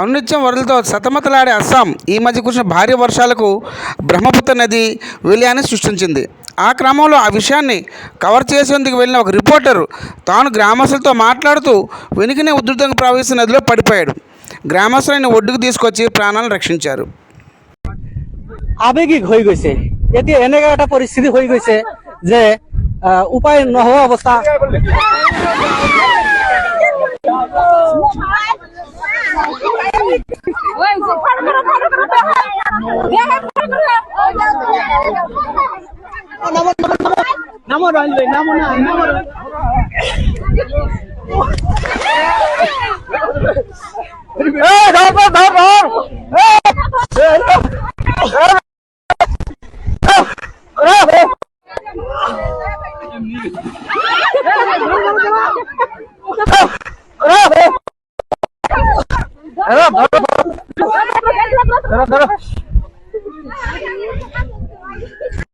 అనునిత్యం వరదలతో సతమతలాడే అస్సాం ఈ మధ్య కురిసిన భారీ వర్షాలకు బ్రహ్మపుత్ర నది విలయాన్ని సృష్టించింది. ఆ క్రమంలో ఆ విషయాన్ని కవర్ చేసేందుకు వెళ్ళిన ఒక రిపోర్టర్ తాను గ్రామస్తులతో మాట్లాడుతూ వెనుకనే ఉధృతంగా ప్రవహిస్తున్న నదిలో పడిపోయాడు. గ్రామస్తులను ఒడ్డుకు తీసుకొచ్చి ప్రాణాలను రక్షించారు. এতিয়া এনেকুৱা এটা পৰিস্থিতি হৈ গৈছে যে উপায় নোহোৱা অৱস্থা ধর ধর ধর। ધરો ધરો ધરો